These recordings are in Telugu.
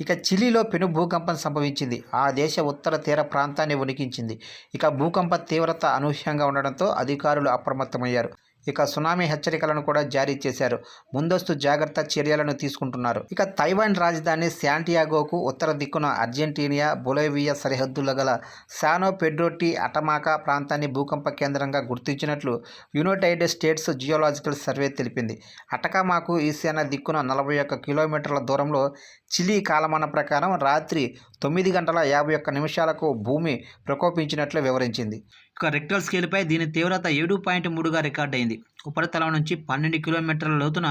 ఇక చిలీలో పెను భూకంపం సంభవించింది. ఆ దేశ ఉత్తర తీర ప్రాంతాన్ని వణికించింది. ఇక భూకంప తీవ్రత అనూహ్యంగా ఉండడంతో అధికారులు అప్రమత్తమయ్యారు. ఇక సునామీ హెచ్చరికలను కూడా జారీ చేశారు. ముందస్తు జాగ్రత్త చర్యలను తీసుకుంటున్నారు. ఇక తైవాన్ రాజధాని శాంటియాగోకు ఉత్తర దిక్కున అర్జెంటీనియా బొలేవియా సరిహద్దుల గల శానో పెడ్రోటి అటమాకా ప్రాంతాన్ని భూకంప కేంద్రంగా గుర్తించినట్లు యునైటెడ్ స్టేట్స్ జియోలాజికల్ సర్వే తెలిపింది. అటకామాకు ఈశాన్య దిక్కున నలభై ఒక్క కిలోమీటర్ల దూరంలో చిలీ ప్రమాణం ప్రకారం రాత్రి తొమ్మిది గంటల యాభై ఒక్క నిమిషాలకు భూమి ప్రకోపించినట్లు వివరించింది. ఇక రెక్టల్ స్కేల్పై దీని తీవ్రత ఏడు పాయింట్ మూడుగా రికార్డైంది ఉపరితలం నుంచి పన్నెండు కిలోమీటర్ల లోతున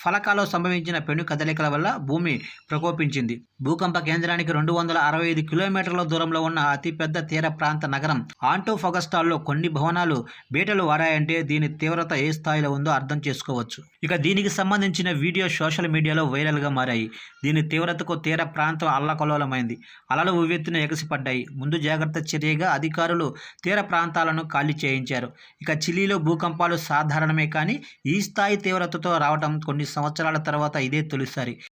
ఫలకాలో సంభవించిన పెను కదలికల వల్ల భూమి ప్రకోపించింది. భూకంప కేంద్రానికి రెండు వందల అరవై ఐదు కిలోమీటర్ల దూరంలో ఉన్న అతిపెద్ద తీర ప్రాంత నగరం ఆంటోఫగస్టాల్లో కొన్ని భవనాలు బీటలు వారాయంటే దీని తీవ్రత ఏ స్థాయిలో ఉందో అర్థం చేసుకోవచ్చు. ఇక దీనికి సంబంధించిన వీడియో సోషల్ మీడియాలో వైరల్గా మారాయి. దీని తీవ్రతకు తీర ప్రాంతం అల్లకలోలమైంది అలలు ఉవ్వెత్తున ఎగసిపడ్డాయి. ముందు జాగ్రత్త చర్యగా అధికారులు తీర ప్రాంతాలను ఖాళీ చేయించారు. ఇక చిలీలో భూకంపాలు సాధారణమే కానీ ఈ స్థాయి తీవ్రతతో రావడం కొన్ని సంవత్సరాల తర్వాత ఇదే తొలిసారి.